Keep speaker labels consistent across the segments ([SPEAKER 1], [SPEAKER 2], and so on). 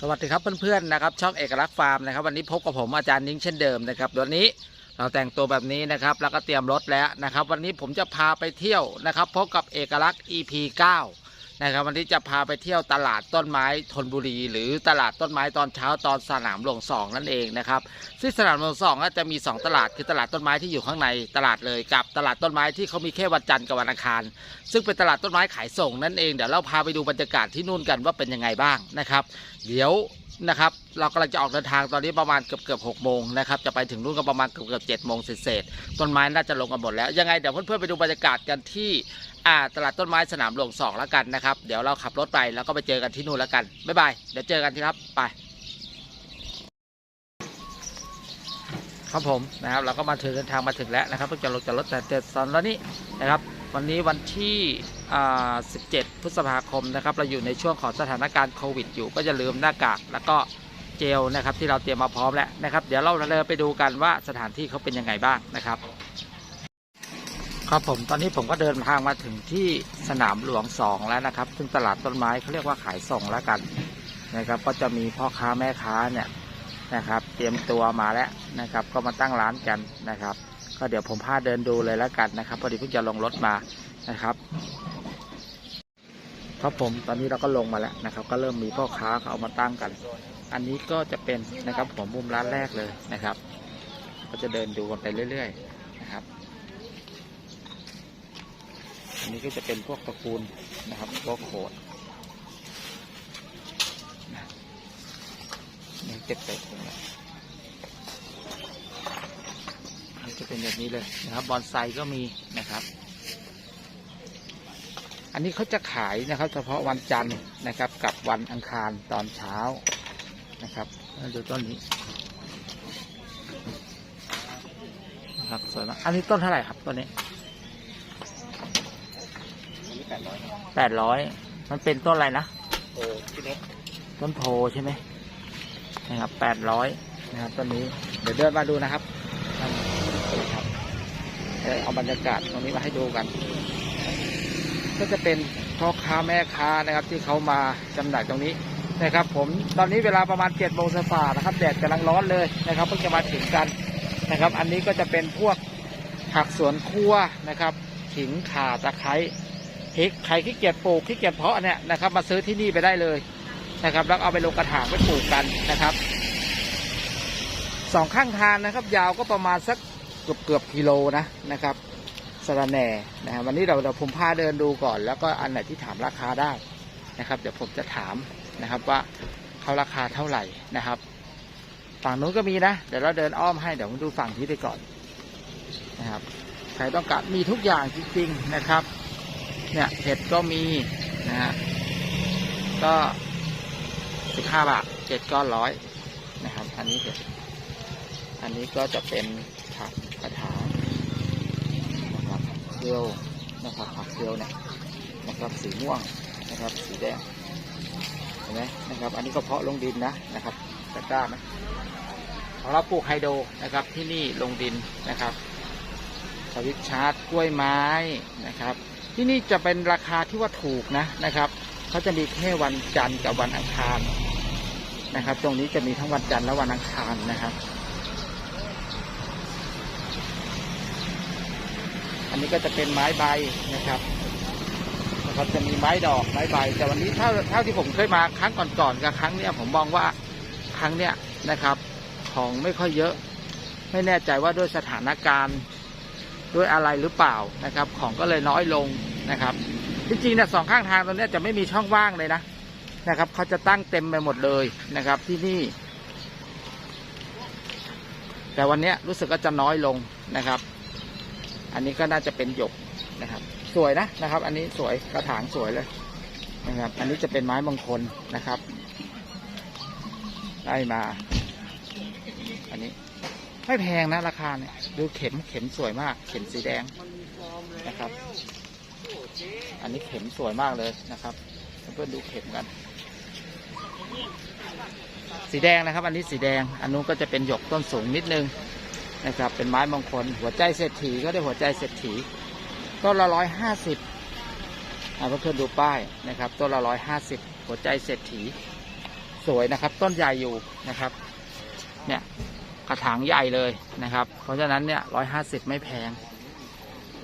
[SPEAKER 1] สวัสดีครับเพื่อนๆนะครับช่องเอกลักษณ์ฟาร์มนะครับ วันนี้พบกับผมอาจารย์นิ้งเช่นเดิมนะครับวันนี้เราแต่งตัวแบบนี้นะครับ แล้วก็เตรียมรถแล้วนะครับ วันนี้ผมจะพาไปเที่ยวนะครับพบกับเอกลักษณ์ EP 9 นะครับวันนี้จะพาไปเที่ยวตลาดต้นไม้ธนบุรี หรือตลาดต้นไม้ตอนเช้าตอนสนามหลวงสองนั่นเองนะครับซึ่งสนามหลวงสองก็จะมี 2 ตลาดคือตลาดต้นไม้ที่อยู่ข้างในตลาดเลยกับตลาดต้นไม้ที่เขามีแค่วันจันทร์กับวันอังคาร ซึ่งเป็นตลาดต้นไม้ขายส่งนั่นเองเดี๋ยวเราพาไปดูบรรยากาศที่นู่นกันว่าเป็นยังไงบ้างนะครับ เดี๋ยว นะครับ เรากำลังจะออกเดินทางตอนนี้ประมาณเกือบเกือบหกโมงนะครับ จะไปถึงนู่นก็ประมาณเกือบเกือบเจ็ดโมงเศษต้นไม้น่าจะลงกันหมดแล้ว ยังไงเดี๋ยวเพื่อนๆไปดูบรรยากาศกันที่อ่าตลาดต้นไม้สนามหลวงสองแล้วกันนะครับ เดี๋ยวเราขับรถไปแล้วก็ไปเจอกันที่นู่นแล้วกัน บ๊ายบาย เดี๋ยวเจอกันที่ครับไป ครับผมนะครับ เราก็มาถึงเดินทางมาถึงแล้วนะครับเพิ่งจะลงจากรถแต่เจ็ดตอนแล้วนี้นะครับ วันนี้วันที่ 17 พฤษภาคมนะครับ เราอยู่ในช่วงของสถานการณ์โควิดอยู่ ก็จะลืมหน้ากากแล้วก็เจลนะครับที่เราเตรียมมาพร้อมแล้วนะครับ เดี๋ยวเราเลยไปดูกันว่าสถานที่เขาเป็นยังไงบ้างนะครับครับผมตอนนี้ผมก็เดินทางมาถึงที่สนามหลวงสองแล้วนะครับ ซึ่งตลาดต้นไม้เขาเรียกว่าขายส่งแล้วกันนะครับ ก็จะมีพ่อค้าแม่ค้าเนี่ยนะครับ เตรียมตัวมาแล้วนะครับ ก็มาตั้งร้านกันนะครับ ก็เดี๋ยวผมพาเดินดูเลยแล้วกันนะครับ พอดีเพิ่งจะลงรถมานะครับครับผมตอนนี้เราก็ลงมาแล้วนะครับ ก็เริ่มมีพ่อค้าเขาเอามาตั้งกัน อันนี้ก็จะเป็นนะครับหัวมุมร้านแรกเลยนะครับ ก็จะเดินดูกันไปเรื่อย ๆ นะครับ อันนี้ก็จะเป็นพวกตระกูลนะครับพวกโขดนะนี่เก็บใส่ถุงแล้ว มัน จะเป็นแบบนี้เลยนะครับบอนไซก็มีนะครับ อันนี้เขาจะขายนะครับ เฉพาะวันจันทร์นะครับ กับวันอังคารตอนเช้านะครับแล้วดูต้นนี้นะครับสวยมากอันนี้ต้นเท่าไหร่ครับต้นนี้
[SPEAKER 2] อันนี้แปดร้อยครับ
[SPEAKER 1] แปดร้อยมันเป็นต้นอะไรนะ
[SPEAKER 2] โอ้พี่เล็ก
[SPEAKER 1] ต้นโพใช่ไหมนะครับแปดร้อยนะครับต้นนี้ เดี๋ยวเดินมาดูนะครับนี่ครับ เดี๋ยเอาบรรยากาศตรงนี้มาให้ดูกัน ก็จะเป็นพ่อค้าแม่ค้านะครับ ที่เขามาจำหน่ายตรงนี้นะครับ ผมตอนนี้เวลาประมาณเจ็ดโมงฝ่านะครับแดดกำลังร้อนเลยนะครับเพิ่งจะมาถึงกันนะครับ อันนี้ก็จะเป็นพวกผักสวนครัวนะครับขิงข่าตะไคร้พริกใครขี้เกียจปลูกขี้เกียจเพาะเนี่ยนะครับ มาซื้อที่นี่ไปได้เลยนะครับ แล้วเอาไปลงกระถางไปปลูกกันนะครับสองข้างทางนะครับ ยาวก็ประมาณสัก เกือบเกือบกิโลนะนะครับสะระแหน่นะฮะวันนี้เราเราผมพาเดินดูก่อน แล้วก็อันไหนที่ถามราคาได้นะครับเดี๋ยวผมจะถามนะครับว่าเขาราคาเท่าไหร่นะครับฝั่งนู้นก็มีนะ เดี๋ยวเราเดินอ้อมให้เดี๋ยวผมดูฝั่งที่ไปก่อนนะครับใครต้องการมีทุกอย่างจริงๆนะครับ เนี่ยเห็ดก็มีนะฮะก็สิบห้าบาทเจ็ดก้อนร้อยนะครับ อันนี้เห็ดอันนี้ก็จะเป็น กระถางนะครับเกลียวนะครับผักเกลียวเนี่ยนะครับสีม่วงนะครับสีแดงเห็นไหมนะครับ อันนี้ก็เพาะลงดินนะนะครับตะกร้าไหมของเราปลูกไฮโดรนะครับที่นี่ลงดินนะครับสวิตชาร์จกล้วยไม้นะครับ ที่นี่จะเป็นราคาที่ว่าถูกนะนะครับเขาจะมีแค่วันจันทร์กับวันอังคารนะครับ ตรงนี้จะมีทั้งวันจันทร์และวันอังคารนะครับ อันนี้ก็จะเป็นไม้ใบนะครับนะครับจะมีไม้ดอกไม้ใบ แต่วันนี้เท่าเท่าที่ผมเคยมาครั้งก่อนๆกับครั้งเนี้ยผมมองว่าครั้งเนี้ยนะครับ ของไม่ค่อยเยอะ ไม่แน่ใจว่าด้วยสถานการณ์ด้วยอะไรหรือเปล่านะครับ ของก็เลยน้อยลงนะครับ จริงๆเนี่ยสองข้างทางตรงเนี้ยจะไม่มีช่องว่างเลยนะนะครับเขาจะตั้งเต็มไปหมดเลยนะครับ ที่นี่ แต่วันนี้รู้สึกว่าจะน้อยลงนะครับ อันนี้ก็น่าจะเป็นหยกนะครับ สวยนะนะครับ อันนี้สวยกระถางสวยเลยนะครับ อันนี้จะเป็นไม้มงคลนะครับได้มา อันนี้ไม่แพงนะราคาเนี่ยดูเข็มเข็มสวยมาก เข็มสีแดงนะครับ อันนี้เข็มสวยมากเลยนะครับเพื่อนดูเข็มกัน สีแดงนะครับ อันนี้สีแดง อันนู้นก็จะเป็นหยกต้นสูงนิดนึง นะครับ เป็นไม้มงคล หัวใจเศรษฐีก็ได้หัวใจเศรษฐีต้นละร้อยห้าสิบเพื่อนๆดูป้ายนะครับ ต้นละร้อยห้าสิบหัวใจเศรษฐี สวยนะครับ ต้นใหญ่อยู่นะครับ เนี่ยกระถางใหญ่เลยนะครับ เพราะฉะนั้นเนี่ยร้อยห้าสิบไม่แพง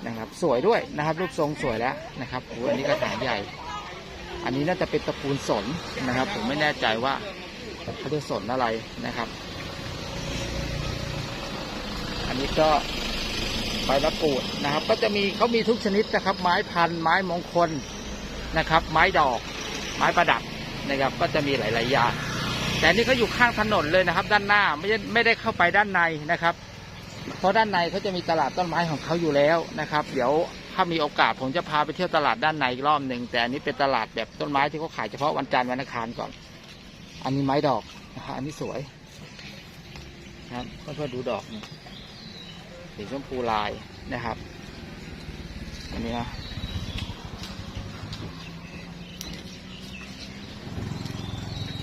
[SPEAKER 1] นะครับ สวยด้วยนะครับ รูปทรงสวยแล้วนะครับโอ้อันนี้กระถางใหญ่ อันนี้น่าจะเป็นตระกูลสนนะครับ ผมไม่แน่ใจว่าเขาเรียกสนอะไรนะครับ อันนี้ก็ใบมะกรูดนะครับ ก็จะมีเขามีทุกชนิดนะครับ ไม้พันไม้มงคลนะครับ ไม้ดอก ไม้ประดับนะครับ ก็จะมีหลาย ๆ อย่าง แต่นี่เขาอยู่ข้างถนนเลยนะครับ ด้านหน้าไม่ได้ไม่ได้เข้าไปด้านในนะครับ เพราะด้านในเขาจะมีตลาดต้นไม้ของเขาอยู่แล้วนะครับ เดี๋ยวถ้ามีโอกาสผมจะพาไปเที่ยวตลาดด้านในอีกรอบหนึ่งแต่อันนี้เป็นตลาดแบบต้นไม้ที่เขาขายเฉพาะวันจันทร์วันอังคารก่อน อันนี้ไม้ดอกนะครับอันนี้สวยนะครับเพื่อนๆดูดอกนี่ สีชมพูลายนะครับ อันนี้นะ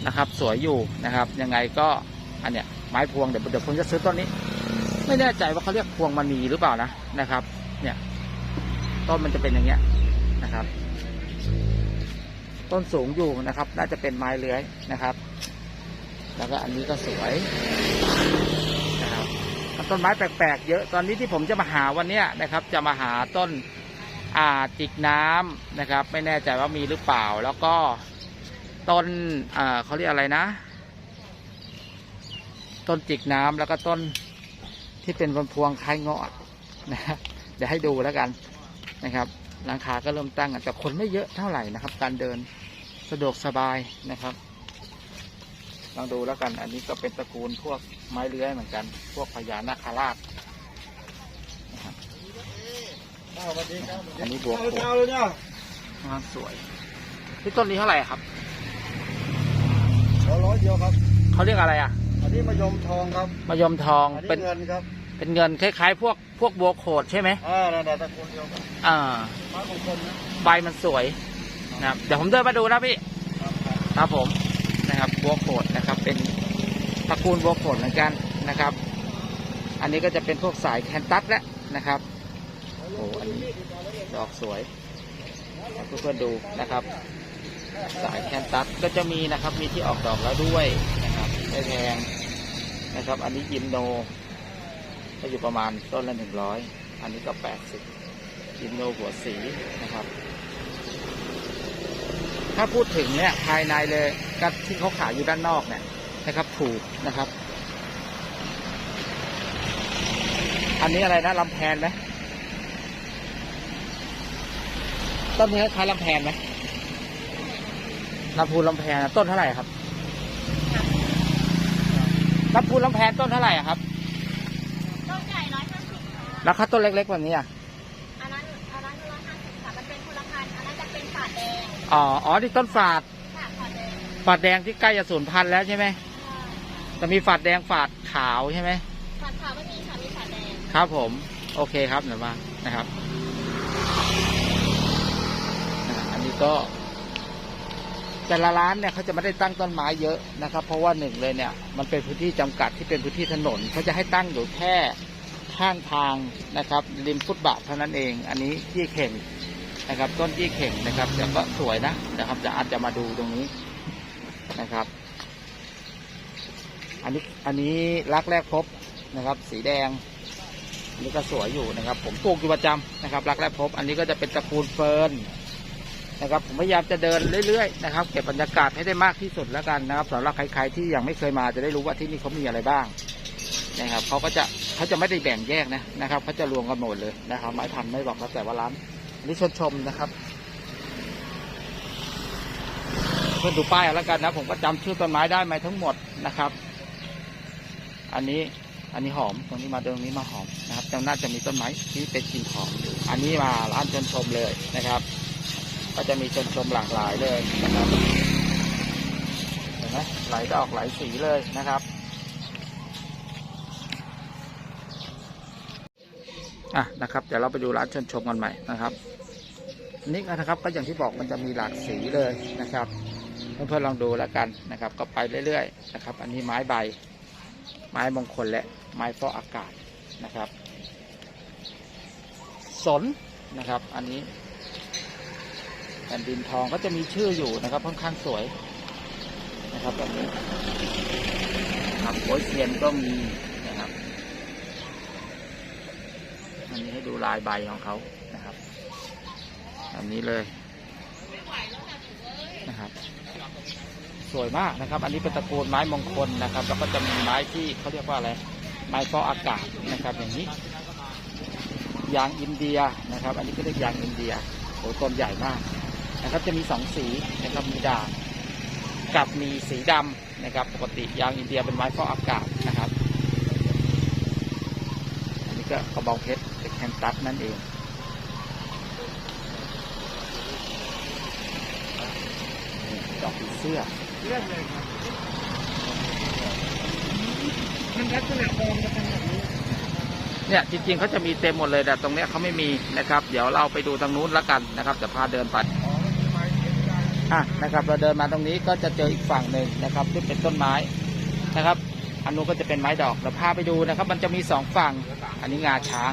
[SPEAKER 1] นะครับ สวยอยู่นะครับ ยังไงก็อันเนี้ยไม้พวงเดี๋ยวเดี๋ยวผมจะซื้อต้นนี้ ไม่แน่ใจว่าเขาเรียกพวงมณีหรือเปล่านะนะครับ เนี่ย ต้นมันจะเป็นอย่างเงี้ยนะครับ ต้นสูงอยู่นะครับ น่าจะเป็นไม้เลื้อยนะครับ แล้วก็อันนี้ก็สวย ต้นไม้แปลกๆ เยอะตอนนี้ที่ผมจะมาหาวันนี้นะครับ จะมาหาต้นอ่าจิกน้ำนะครับ ไม่แน่ใจว่ามีหรือเปล่า แล้วก็ต้นอ่าเขาเรียกอะไรนะ ต้นจิกน้ำแล้วก็ต้นที่เป็นพวงคล้ายเงาะนะครับเดี๋ยวให้ดูแล้วกันนะครับราคาก็เริ่มตั้งแต่คนไม่เยอะเท่าไหร่นะครับ การเดินสะดวกสบายนะครับ ลองดูแล้วกัน อันนี้ก็เป็นตระกูลพวกไม้เลื้อยเหมือนกัน พวกพญานาคราชนะครับ
[SPEAKER 2] สวัสดีครับ
[SPEAKER 1] อันนี้บวกโข
[SPEAKER 2] เจ้าเลยเนี่ย
[SPEAKER 1] งามสวยที่ต้นนี้เท่าไหร่ครับ
[SPEAKER 2] ขอร้อยเดียวครับ
[SPEAKER 1] เขาเรียกอะไรอะ
[SPEAKER 2] อันนี้มะยมทองครับ
[SPEAKER 1] มายมทอง
[SPEAKER 2] อันนี้
[SPEAKER 1] เป็น
[SPEAKER 2] เงินครับ
[SPEAKER 1] เป็นเงินคล้ายๆ พวกพวกบัวโขดใช่ไหม
[SPEAKER 2] อ่านั่นแหละตระกูลเดียวกัน
[SPEAKER 1] อ่า
[SPEAKER 2] ไม้มงคลนะ
[SPEAKER 1] ใบมันสวยนะครับ เดี๋ยวผมเดินมาดูนะพี่
[SPEAKER 2] ครับครับ
[SPEAKER 1] ครับผม นะครับบัวโขดนะครับ เป็นตระกูลบัวโขดเหมือนกันนะครับ อันนี้ก็จะเป็นพวกสายแคนตัสแล้วนะครับโอ้โหอันนี้ดอกสวยให้เพื่อนๆดูนะครับ สายแคนตัสก็จะมีนะครับ มีที่ออกดอกแล้วด้วยนะครับไม่แพงนะครับ อันนี้ยิมโนก็อยู่ประมาณต้นละหนึ่งร้อยอันนี้ก็แปดสิบยิมโนหัวสีนะครับ ถ้าพูดถึงเนี่ยภายในเลย ก็ที่เขาขายอยู่ด้านนอกเนี่ยนะครับ ถูกนะครับ อันนี้อะไรนะลำแพนไหมต้นนี้คล้ายลำแพนไหมลำพูนลำแพนอะต้นเท่าไหร่ครับลำพูนลำแพนต้นเท่าไหร่อะครับ
[SPEAKER 3] ต้นใหญ่ร้อยห้าสิบค่ะ
[SPEAKER 1] แล้วถ้าต้นเล็กๆแบบนี้อะ
[SPEAKER 3] อันนั้นอันนั้นร้อยห้าสิบค่ะมันเป็นคนละพันธุ์อันนั้นจะเป็นฝาดแดง
[SPEAKER 1] อ๋ออ๋อที่ต้นฝาด
[SPEAKER 3] ค่ะฝาดแดง
[SPEAKER 1] ฝาดแดงที่ใกล้จะสูญพันธุ์แล้วใช่ไหม
[SPEAKER 3] ค่ะ
[SPEAKER 1] แต่มีฝาดแดงฝาดขาวใช่ไหม
[SPEAKER 3] ฝาดขาวไม่มีค่ะมีฝาดแดง
[SPEAKER 1] ครับผม โอเคครับเดี๋ยวมานะครับอ่าอันนี้ก็ แต่ละร้านเนี่ยเขาจะไม่ได้ตั้งต้นไม้เยอะนะครับ เพราะว่าหนึ่งเลยเนี่ย มันเป็นพื้นที่จำกัดที่เป็นพื้นที่ถนนเขาจะให้ตั้งอยู่แค่ข้างทางนะครับ ริมฟุตบาทเท่านั้นเอง อันนี้ยี่เข่งนะครับ ต้นยี่เข่งนะครับแต่ก็สวยนะนะครับจะอาจจะมาดูตรงนี้ นะครับ อันนี้อันนี้รักแรกพบนะครับ สีแดงอันนี้ก็สวยอยู่นะครับ ผมปลูกอยู่ประจำนะครับ รักแรกพบ อันนี้ก็จะเป็นตระกูลเฟิร์นนะครับผมพยายามจะเดินเรื่อยๆนะครับเก็บบรรยากาศให้ได้มากที่สุดแล้วกันนะครับสำหรับใครๆที่ยังไม่เคยมาจะได้รู้ว่าที่นี่เขามีอะไรบ้างนะครับเขาก็จะเขาจะไม่ได้แบ่งแยกนะนะครับเขาจะรวมกันหมดเลยนะครับไม้พันไม่บอกครับแต่ว่าร้านนี้ชวนชมนะครับ เพื่อนดูป้ายเอาแล้วกันนะ ผมก็จำชื่อต้นไม้ได้ไหมทั้งหมดนะครับ อันนี้อันนี้หอมตรงนี้มาตรงนี้มาหอมนะครับจะน่าจะมีต้นไม้ที่เป็นกลิ่นหอมอันนี้มาร้านชนชมเลยนะครับ ก็จะมีชนชมหลากหลายเลยนะครับเห็นไหมไหลดอกไหลสีเลยนะครับอะนะครับเดี๋ยวเราไปดูร้านชนชมกันใหม่นะครับนนี้นะครับก็อย่างที่บอกมันจะมีหลากสีเลยนะครับ เพื่อนๆลองดูแล้วกันนะครับ ก็ไปเรื่อยๆนะครับ อันนี้ไม้ใบ ไม้มงคลและไม้ฟอกอากาศนะครับ สนนะครับ อันนี้แผ่นดินทองก็จะมีชื่ออยู่นะครับค่อนข้างสวยนะครับแบบนี้ครับโอยเซียนก็มีนะครับอันนี้ให้ดูลายใบของเขานะครับแบบนี้เลยนะครับ สวยมากนะครับ อันนี้เป็นตระกูลไม้มงคลนะครับ แล้วก็จะมีไม้ที่เขาเรียกว่าอะไร ไม้ฟอกอากาศนะครับ อย่างนี้ ยางอินเดียนะครับ อันนี้ก็เรียกยางอินเดียโอ้ต้นใหญ่มากนะครับ จะมีสองสีนะครับ มีด่างกับมีสีดำนะครับ ปกติยางอินเดียเป็นไม้ฟอกอากาศนะครับ อันนี้ก็กระบองเพชรเป็นแคนตัสนั่นเองดอกผีเสื้อ
[SPEAKER 2] เรื่องเลยครับมันลักษณะมองจะเป็นแบบนี้
[SPEAKER 1] เนี่ยจริงๆเขาจะมีเต็มหมดเลยแต่ตรงเนี้ยเขาไม่มีนะครับ เดี๋ยวเราไปดูทางนู้นละกันนะครับจะพาเดินไป
[SPEAKER 2] อ๋อมันไม้เห็นได้
[SPEAKER 1] อะนะครับ เราเดินมาตรงนี้ก็จะเจออีกฝั่งหนึ่งนะครับที่เป็นต้นไม้นะครับ อันนู้นก็จะเป็นไม้ดอกเราพาไปดูนะครับ มันจะมีสองฝั่ง อันนี้งาช้าง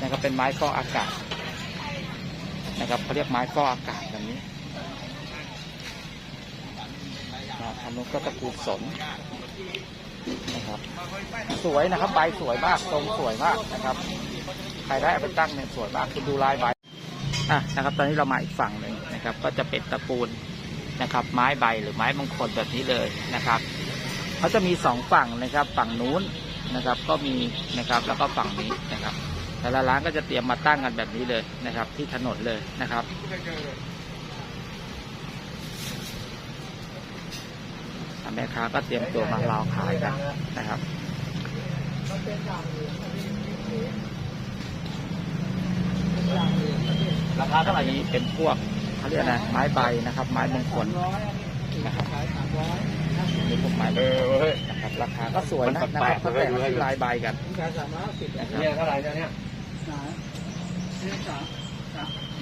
[SPEAKER 1] นะครับเป็นไม้ฟอกอากาศนะครับเขาเรียกไม้ฟอกอากาศแบบนี้ อันนู้นก็ตระกูลสนนะครับ สวยนะครับ ใบสวยมาก ทรงสวยมากนะครับใครได้เอาไปตั้งเนี่ยสวยมากคุณดูลายใบอะนะครับ ตอนนี้เรามาอีกฝั่งหนึ่งนะครับ ก็จะเป็นตระกูลนะครับ ไม้ใบหรือไม้มงคลแบบนี้เลยนะครับเขาจะมีสองฝั่งนะครับ ฝั่งนู้นนะครับ ก็มีนะครับ แล้วก็ฝั่งนี้นะครับ แต่ละร้านก็จะเตรียมมาตั้งกันแบบนี้เลยนะครับ ที่ถนนเลยนะครับ
[SPEAKER 2] ไม่เคยเจอเลย
[SPEAKER 1] แม่ค้าก็เตรียมตัวมารอขายกันนะครับ
[SPEAKER 2] มันเป็นอย่างอื่นมันเป็นอย่างอื่น
[SPEAKER 1] ราคาเท่าไหร่นี้เป็นพวกเขาเรียกนะไม้ใบนะครับ ไม้มงคล
[SPEAKER 2] ร้อย
[SPEAKER 1] นะครับ
[SPEAKER 2] ขายสามร้อย
[SPEAKER 1] นี่พวกไม้มงคลนะครับราคาก็สวยนะนะครับเขาแต่งที่ลายใบกัน
[SPEAKER 2] ขายสามร้อยสิบ
[SPEAKER 1] นะครับ
[SPEAKER 2] เนี่ยเท่าไหร่เนี่ยสามเนี่ยสาม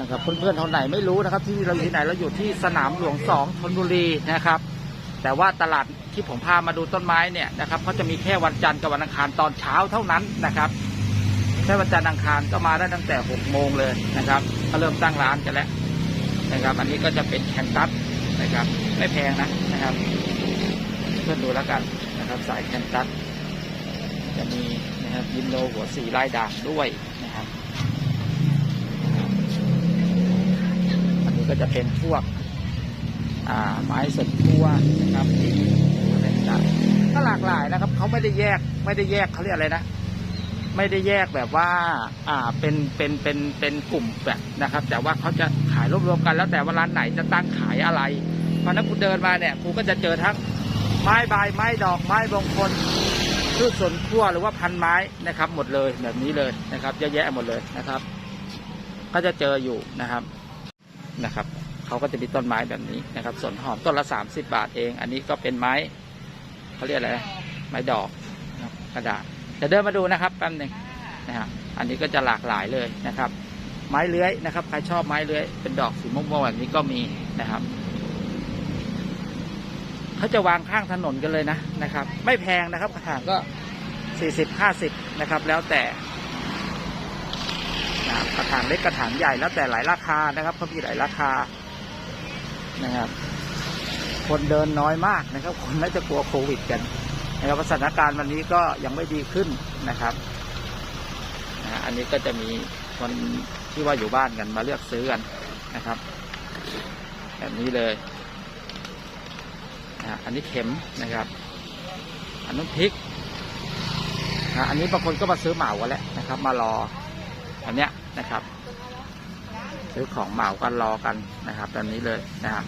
[SPEAKER 1] นะครับเพื่อนๆคนไหนไม่รู้นะครับ ที่เราอยู่ที่ไหนเราอยู่ที่สนามหลวงสองธนบุรีนะครับ แต่ว่าตลาดที่ผมพามาดูต้นไม้เนี่ยนะครับเขาจะมีแค่วันจันทร์กับวันอังคารตอนเช้าเท่านั้นนะครับแค่วันจันทร์อังคารก็มาได้ตั้งแต่หกโมงเลยนะครับก็เริ่มตั้งร้านกันแล้วนะครับ อันนี้ก็จะเป็นแคนตัสนะครับ ไม่แพงนะนะครับเพื่อนดูแล้วกันนะครับ สายแคนตัสจะมีนะครับยิมโนหัวสีลายด่างด้วยนะครับ อันนี้ก็จะเป็นพวก ไม้สนทั่วนะครับอะไรต่างก็หลากหลายนะครับเขาไม่ได้แยกไม่ได้แยกเขาเรียกอะไรนะไม่ได้แยกแบบว่า อ่า เป็น เป็น เป็น เป็นกลุ่มแบบนะครับ แต่ว่าเขาจะขายรวมๆกัน แล้วแต่ว่าร้านไหนจะตั้งขายอะไร เพราะนั้นคุณเดินมาเนี่ยคุณก็จะเจอทั้งไม้ใบไม้ดอกไม้มงคลพืชสวนครัวหรือว่าพันไม้นะครับ หมดเลยแบบนี้เลยนะครับเยอะแยะหมดเลยนะครับ ก็จะเจออยู่นะครับนะครับ เขาก็จะมีต้นไม้แบบนี้นะครับสวนหอมต้นละสามสิบาทเอง อันนี้ก็เป็นไม้เขาเรียกอะไรไม้ดอกกระดาษจะเดินมาดูนะครับแป๊บหนึ่งนะฮะอันนี้ก็จะหลากหลายเลยนะครับ ไม้เลื้อยนะครับใครชอบไม้เลื้อยเป็นดอกสีม่วงๆแบบนี้ก็มีนะครับเขาจะวางข้างถนนกันเลยนะนะครับ ไม่แพงนะครับกระถางก็สี่สิบห้าสิบนะครับ แล้วแต่กระถางเล็กกระถางใหญ่แล้วแต่หลายราคานะครับเขามีหลายราคา นะครับ คนเดินน้อยมากนะครับ คนน่าจะกลัวโควิดกันนะครับสถานการณ์วันนี้ก็ยังไม่ดีขึ้นนะครับนะอันนี้ก็จะมีคนที่ว่าอยู่บ้านกันมาเลือกซื้อกันนะครับ แบบนี้เลยนะอันนี้เข็มนะครับ อันนู้นพริกนะอันนี้บางคนก็มาซื้อเหมากันแล้วนะครับ มารออันเนี้ยนะครับ ซื้อของเหมากันรอกันนะครับแบบนี้เลยนะครับ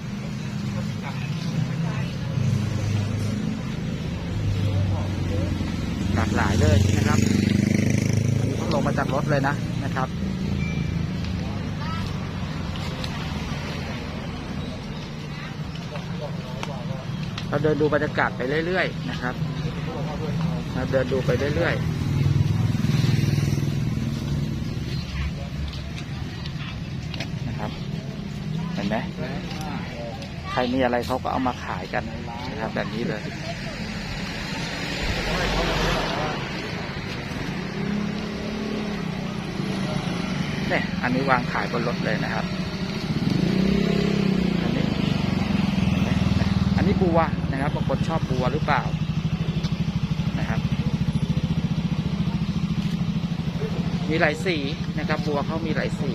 [SPEAKER 1] หลากหลายเลยนะครับอันนี้เพิ่งลงมาจากรถเลยนะนะครับเราเดินดูบรรยากาศไปเรื่อยๆนะครับเราเดินดูไปเรื่อยๆนะครับ เห็นไหมใครมีอะไรเขาก็เอามาขายกันนะครับแบบนี้เลยเนี่ยอันนี้วางขายบนรถเลยนะครับ อันนี้อันนนี้บัวนะครับบางคนชอบบัวหรือเปล่านะครับ มีหลายสีนะครับ บัวเขามีหลายสี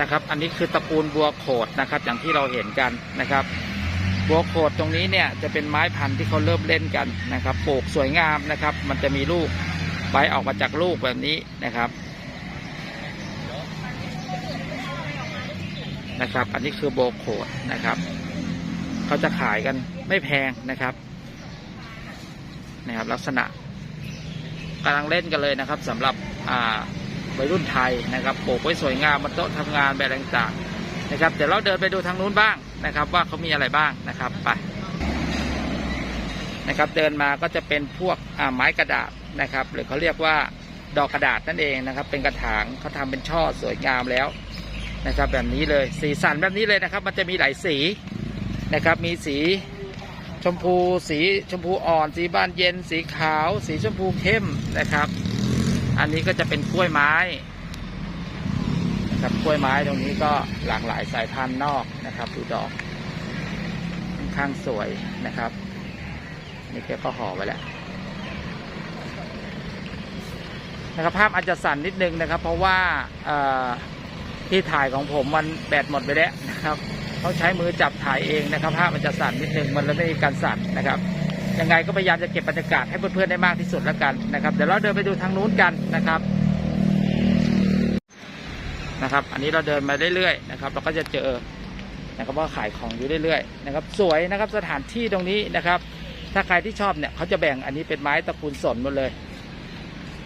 [SPEAKER 1] นะครับ อันนี้คือตระกูลบัวโขดนะครับ อย่างที่เราเห็นกันนะครับ บัวโขดตรงนี้เนี่ยจะเป็นไม้พันธุ์ที่เขาเริ่มเล่นกันนะครับ ปลูกสวยงามนะครับ มันจะมีลูกใบออกมาจากลูกแบบนี้นะครับนะครับ อันนี้คือโบวโขดนะครับ เขาจะขายกันไม่แพงนะครับ นะครับ ลักษณะกำลังเล่นกันเลยนะครับสำหรับอ่า วัยรุ่นไทยนะครับปลูกไว้สวยงามบนโต๊ะทำงานแบบต่างๆนะครับเดี๋ยวเราเดินไปดูทางนู้นบ้างนะครับ ว่าเขามีอะไรบ้างนะครับไปนะครับเดินมาก็จะเป็นพวกไม้กระดาษนะครับ หรือเขาเรียกว่าดอกกระดาษนั่นเองนะครับ เป็นกระถางเขาทำเป็นช่อสวยงามแล้วนะครับ แบบนี้เลยสีสันแบบนี้เลยนะครับ มันจะมีหลายสีนะครับ มีสีชมพู สีชมพูอ่อน สีบานเย็น สีขาว สีชมพูเข้มนะครับ อันนี้ก็จะเป็นกล้วยไม้นะครับกล้วยไม้ตรงนี้ก็หลากหลายสายพันธุ์นอกนะครับดูดอกค่อนข้างสวยนะครับนี่แกก็ห่อไว้แล้วนะครับภาพอาจจะสั่นนิดนึงนะครับ เพราะว่าที่ถ่ายของผมมันแบตหมดไปแล้วนะครับต้องใช้มือจับถ่ายเองนะครับ ภาพมันจะสั่นนิดนึงมันเลยไม่มีการสั่นนะครับ ยังไงก็พยายามจะเก็บบรรยากาศให้เพื่อนๆได้มากที่สุดแล้วกันนะครับ เดี๋ยวเราเดินไปดูทางนู้นกันนะครับนะครับ อันนี้เราเดินมาเรื่อยๆนะครับเราก็จะเจอนะครับว่าขายของอยู่เรื่อยๆนะครับ สวยนะครับสถานที่ตรงนี้นะครับ ถ้าใครที่ชอบเนี่ยเขาจะแบ่งอันนี้เป็นไม้ตระกูลสนหมดเลย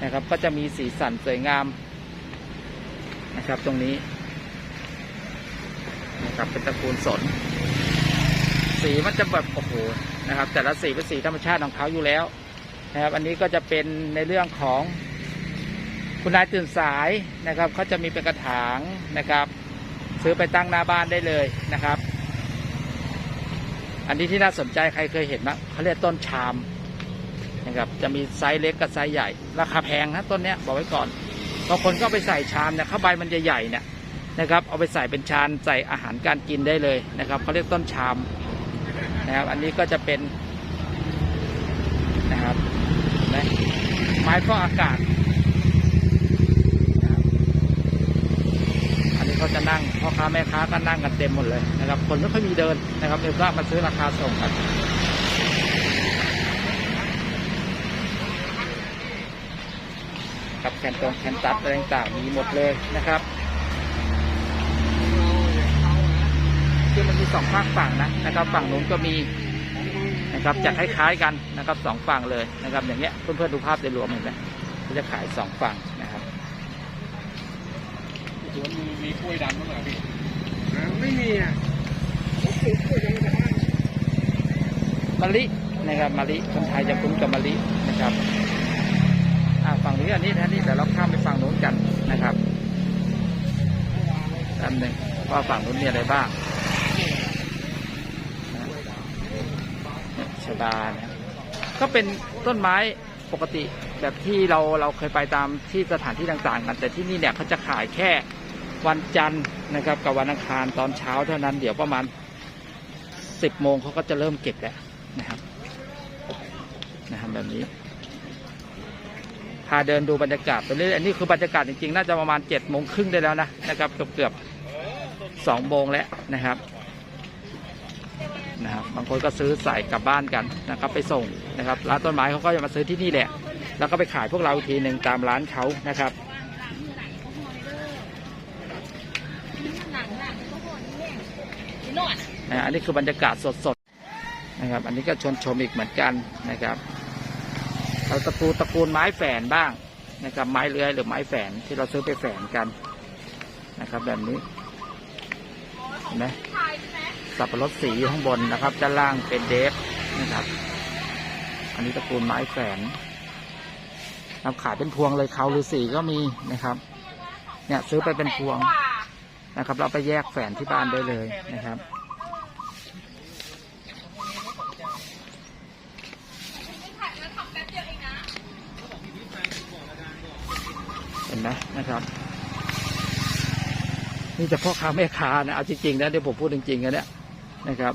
[SPEAKER 1] นะครับ ก็จะมีสีสันสวยงามนะครับ ตรงนี้นะครับเป็นตระกูลสน สีมันจะแบบโอ้โห นะครับ แต่ละสีเป็นสีธรรมชาติของเขาอยู่แล้วนะครับ อันนี้ก็จะเป็นในเรื่องของคุณนายตื่นสายนะครับเขาจะมีเป็นกระถางนะครับ ซื้อไปตั้งหน้าบ้านได้เลยนะครับ อันนี้ที่น่าสนใจใครเคยเห็นมั้งเขาเรียกต้นชามนะครับจะมีไซส์เล็กกับไซส์ใหญ่ ราคาแพงนะต้นเนี้ยบอกไว้ก่อนบางคนก็ไปใส่ชามเนี่ยข้าใบมันจะใหญ่เนี่ยนะครับ เอาไปใส่เป็นชานใส่อาหารการกินได้เลยนะครับเขาเรียกต้นชาม นะครับ อันนี้ก็จะเป็นนะครับนไมไม้ฟอกอากาศนะอันนี้เขาจะนั่งพ่อค้าแม่ค้าก็นั่งกันเต็มหมดเลยนะครับ คนไม่ค่อยมีเดินนะครับเดี๋ยวก็มาซื้อราคาส่งกันครับแคนตรงแคนตัดอะไรต่างๆมีหมดเลยนะครับ คือมันมีสองฝากฝั่งนะนะครับฝั่งนู้นก็มีนะครับจะคล้ายๆกันนะครับสองฝั่งเลยนะครับ อย่างเงี้ยเพื่อนๆดูภาพโดยรวมเห็นไหมก็จะขายสองฝั่งนะครับ
[SPEAKER 2] สวนมีมีกล้วยดำบ้างเหรอพี่ไม่มีอะผมปลูกกล้วยดำแต่บ้าน
[SPEAKER 1] มะลินะครับมะลิคนไทยจะคุ้นกับมะลินะครับอ่าฝั่งนี้อันนี้นะนี่เดี๋ยวเราข้ามไปฝั่งนู้นกันนะครับอันหนึ่งว่าฝั่งนู้นมีอะไรบ้างนะเนี่ย ชบานะก็เป็นต้นไม้ปกติแบบที่เราเราเคยไปตามที่สถานที่ต่างๆกัน แต่ที่นี่เนี่ยเขาจะขายแค่วันจันทร์นะครับกับวันอังคารตอนเช้าเท่านั้นเดี๋ยวประมาณสิบโมงเขาก็จะเริ่มเก็บแล้วนะครับนะครับแบบนี้พาเดินดูบรรยากาศไปเรื่อยอันนี้คือบรรยากาศจริงๆ น่าจะประมาณเจ็ดโมงครึ่งได้แล้วนะนะครับเกือบเกือบสองโมงแล้วนะครับ นะครับบางคนก็ซื้อใส่กลับบ้านกันนะครับ ไปส่งนะครับร้านต้นไม้เขาก็จะมาซื้อที่นี่แหละ แล้วก็ไปขายพวกเราอีกทีหนึ่งตามร้านเขานะครับ
[SPEAKER 3] นะ
[SPEAKER 1] อันนี้คือบรรยากาศสดๆนะครับ อันนี้ก็ชวนชมอีกเหมือนกันนะครับเราตะกูตะกูลไม้แฝนบ้างนะครับ ไม้เลื้อยหรือไม้แฝนที่เราซื้อไปแฝนกันนะครับ แบบนี้เห็นไหม สับปะรดสีอยู่ข้างบนนะครับด้านล่างเป็นเดฟนะครับ อันนี้ตระกูลไม้แฝนนำขายเป็นพวงเลยเขาหรือสีก็มีนะครับ เนี่ยซื้อไปเป็นพวงนะครับ เราไปแยกแฝนที่บ้านได้เลยนะครับ
[SPEAKER 3] เดียวเองนะ
[SPEAKER 1] เห็นไหมนะครับนี่จะพ่อค้าแม่ค้านะเอาจริงๆนะเดี๋ยวผมพูดจริงๆนะเนี่ย นะครับ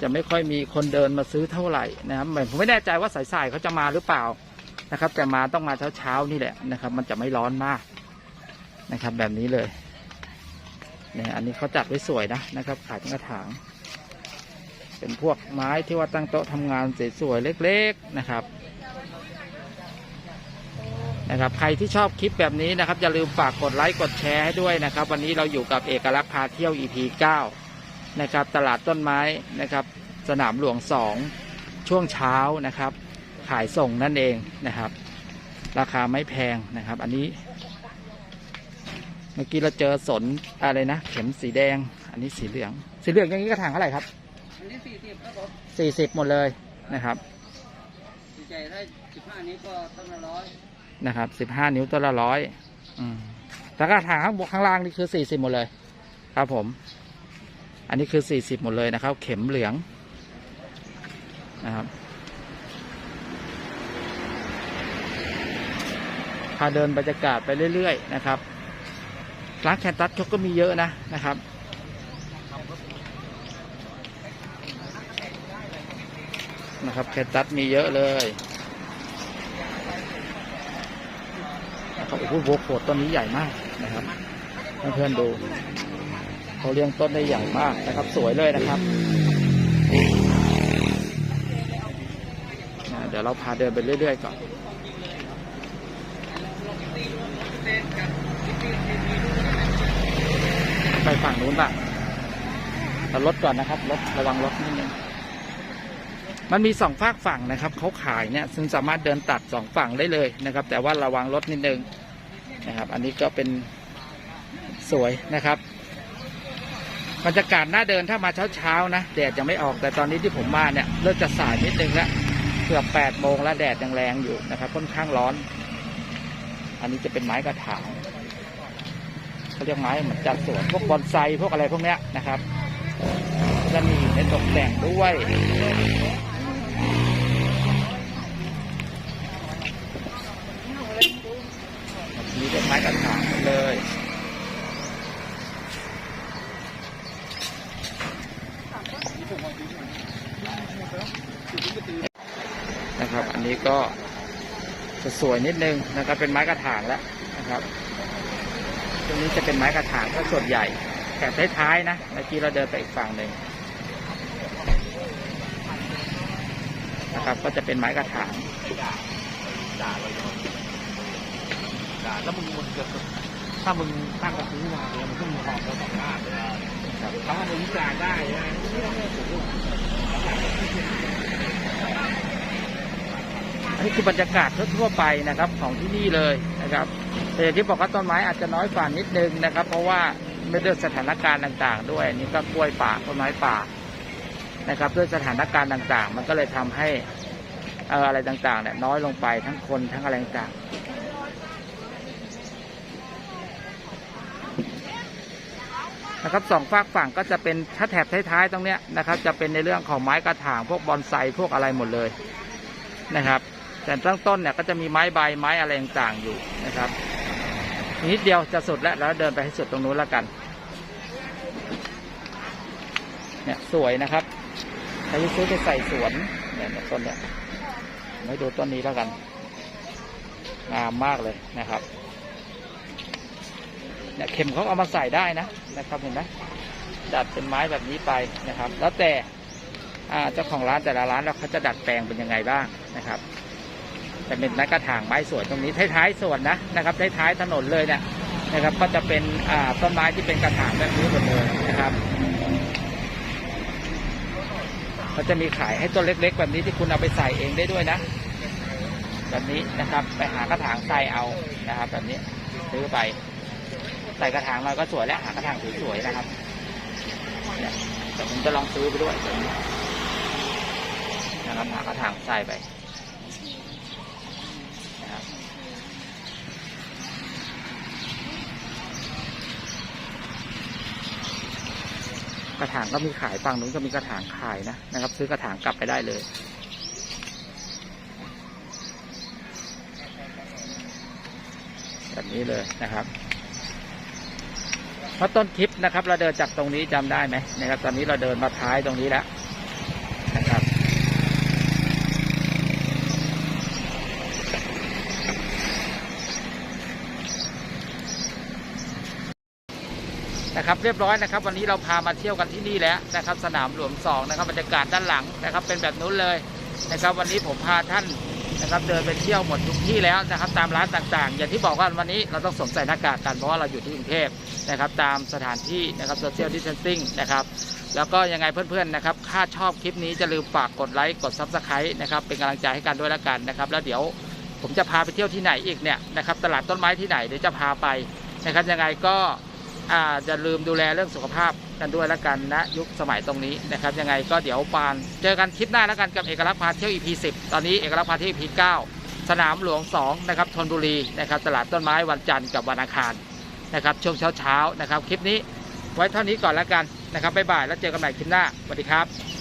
[SPEAKER 1] จะไม่ค่อยมีคนเดินมาซื้อเท่าไหร่นะครับผมไม่แน่ใจว่าสายๆเขาจะมาหรือเปล่านะครับ แต่มาต้องมาเช้าๆนี่แหละนะครับ มันจะไม่ร้อนมากนะครับ แบบนี้เลยเนี่ยอันนี้เขาจัดไว้สวยนะนะครับ ขายเป็นกระถาง เป็นพวกไม้ที่ว่าตั้งโต๊ะทำงานสวยๆเล็ก ๆนะครับนะครับใครที่ชอบคลิปแบบนี้นะครับอย่าลืมฝากกดไลค์กดแชร์ให้ด้วยนะครับ วันนี้เราอยู่กับเอกลักษณ์พาเที่ยว EP 9 นะครับตลาดต้นไม้นะครับสนามหลวง2ช่วงเช้านะครับ ขายส่งนั่นเองนะครับ ราคาไม่แพงนะครับ อันนี้ เมื่อกี้เราเจอสนอะไรนะ เข็มสีแดง อันนี้สีเหลือง สีเหลืองอย่างนี้กระถางเท่าไหร่ครับ
[SPEAKER 4] อันนี้สี่สิบครับผม
[SPEAKER 1] สี่สิบหมดเลยนะครับ
[SPEAKER 4] ดีใจได้สิบห้านี้ก็ต้นละร้อย
[SPEAKER 1] นะครับสิบห้านิ้วตัวละร้อยอืมแล้วก็ถางข้างบนข้างล่างนี่คือสี่สิบหมดเลย ครับผม อันนี้คือสี่สิบหมดเลยนะครับ เข็มเหลืองนะครับพาเดินบรรยากาศไปเรื่อยๆนะครับร้านแคนตัสเขาก็มีเยอะนะนะครับนะครับแคนตัสมีเยอะเลยนะครับโอ้โหโบวโขดต้นนี้ใหญ่มากนะครับเพื่อนๆดู เขาเลี้ยงต้นได้ใหญ่มากนะครับ สวยเลยนะครับ เดี๋ยวเราพาเดินไปเรื่อยๆก่อนไปฝั่งนู้นบ้างเรารถก่อนนะครับรถระวังรถนิดนึงมันมีสองฝากฝั่งนะครับเขาขายเนี่ยซึ่งสามารถเดินตัดสองฝั่งได้เลยนะครับ แต่ว่าระวังรถนิดนึงนะครับ อันนี้ก็เป็นสวยนะครับ บรรยากาศน่าเดินถ้ามาเช้าเช้าๆนะแดดยังไม่ออกแต่ตอนนี้ที่ผมมาเนี่ยเริ่มจะสายนิดนึงแล้วเกือบแปดโมงแล้วแดดยังแรงอยู่นะครับค่อนข้างร้อน อันนี้จะเป็นไม้กระถางเขาเรียกไม้เหมือนจัดสวนพวกบอนไซพวกอะไรพวกเนี้ยนะครับจะมีในตกแต่งด้วยมีต้นไม้กระถางเลย นี้ก็จะสวยนิดนึงนะครับ เป็นไม้กระถางแล้วนะครับตรงนี้จะเป็นไม้กระถางก็ส่วนใหญ่ แต่ท้ายๆนะเมื่อกี้เราเดินไปอีกฝั่งหนึ่งนะครับ ก็จะเป็นไม้กระถาง
[SPEAKER 2] ด่าเรายอมด่าแล้วมึงมึงเกิดถ้ามึงตั้งกระทู้มาเนี่ยมันก็มีความเราสามารถเลยนะครับเขาเอาไปวิจารณ์ได้นะไม่ต้องให้ผม
[SPEAKER 1] อั นนี้คือบรรยากาศทั่วๆไปนะครับของที่นี่เลยนะครับแต่อย่างที่บอกว่าต้นไม้อาจจะน้อยกว่านิดนึงนะครับ เพราะว่าไม่ด้วยสถานการณ์ต่าง ๆ ด้วยอันนี่ก็กล้วยป่าต้นไม้ป่านะครับด้วยสถานการณ์ต่าง ๆ มันก็เลยทำให้อออะไรต่างๆเนี่ยน้อยลงไปทั้งคนทั้งอะไรต่างๆนะครับสองฝากฝั่งก็จะเป็นถ้าแถบท้ายๆตรงเนี้ยนะครับ จะเป็นในเรื่องของไม้กระถางพวกบอนไซพวกอะไรหมดเลยนะครับ แต่ตั้งต้นเนี่ยก็จะมีไม้ใบไม้อะไรต่างๆอยู่นะครับนิดเดียวจะสุดแล้วแล้วเดินไปให้สุดตรงนู้นแล้วกันเนี่ยสวยนะครับใครซื้อไปใส่สวนเนี่ยต้นเนี่ยไม่ดูต้นนี้แล้วกันงามมากเลยนะครับเนี่ยเข็มเขาเอามาใส่ได้นะนะครับเห็นไหมดัดเป็นไม้แบบนี้ไปนะครับ แล้วแต่เจ้าของร้านแต่ละร้านแล้วเขาจะดัดแปลงเป็นยังไงบ้างนะครับ จะเป็นไม้กระถางไม้สวยตรงนี้ท้ายๆสวนนะนะครับท้ายๆถนนเลยเนี่ยนะครับ ก็จะเป็นต้นไม้ที่เป็นกระถางแบบนี้หมดเลยนะครับเขาจะมีขายให้ต้นเล็ก ๆ แบบนี้ที่คุณเอาไปใส่เองได้ด้วยนะ แบบนี้นะครับไปหากระถางใส่เอานะครับ แบบนี้ซื้อไปใส่กระถางเราก็สวยแล้วหากระถางสวยๆนะครับเนี่ยแต่ผมจะลองซื้อไปด้วยแบบนี้นะครับหากระถางใส่ไปนะครับ ก ระถางก็มีขายฝั่งนู้นก็มีกระถางขายนะนะครับ ซื้อกระถางกลับไปได้เลย แบบนี้เลยนะครับเพราะต้นคลิปนะครับ เราเดินจากตรงนี้จำได้ไหมนะครับ ตอนนี้เราเดินมาท้ายตรงนี้แล้ว นะครับ นะครับเรียบร้อยนะครับ วันนี้เราพามาเที่ยวกันที่นี่แล้วนะครับ สนามหลวงสองนะครับบรรยากาศด้านหลังนะครับ เป็นแบบนู้นเลยนะครับ วันนี้ผมพาท่านนะครับเดินไปเที่ยวหมดทุกที่แล้วนะครับ ตามร้านต่างๆ อย่างที่บอกว่าวันนี้เราต้องสวมใส่หน้ากากกันเพราะว่าเราอยู่ที่กรุงเทพนะครับ ตามสถานที่นะครับโซเชียลดิสเทนซิ่งนะครับแล้วก็ยังไงเพื่อนๆนะครับถ้าชอบคลิปนี้จะลืมฝากกดไลค์กดซับสไครต์นะครับเป็นกำลังใจให้กันด้วยละกันนะครับ แล้วเดี๋ยวผมจะพาไปเที่ยวที่ไหนอีกเนี่ยนะครับตลาดต้นไม้ที่ไหนเดี๋ยวจะพาไปนะครับยังไงก็ อ่าจะลืมดูแลเรื่องสุขภาพกันด้วยแล้วกันนะยุคสมัยตรงนี้นะครับยังไงก็เดี๋ยวปาน เจอกันคลิปหน้าแล้วกันกับเอกลักษณ์พาเที่ยว EP 10 ตอนนี้เอกลักษณ์พาเที่ยว EP 9 สนามหลวง2นะครับธนบุรีนะครับตลาดต้นไม้วันจันทร์กับวันอังคารนะครับช่วงเช้าๆนะครับคลิปนี้ไว้เท่านี้ก่อนแล้วกันนะครับบ๊ายบายแล้วเจอกันใหม่คลิปหน้าสวัสดีครับ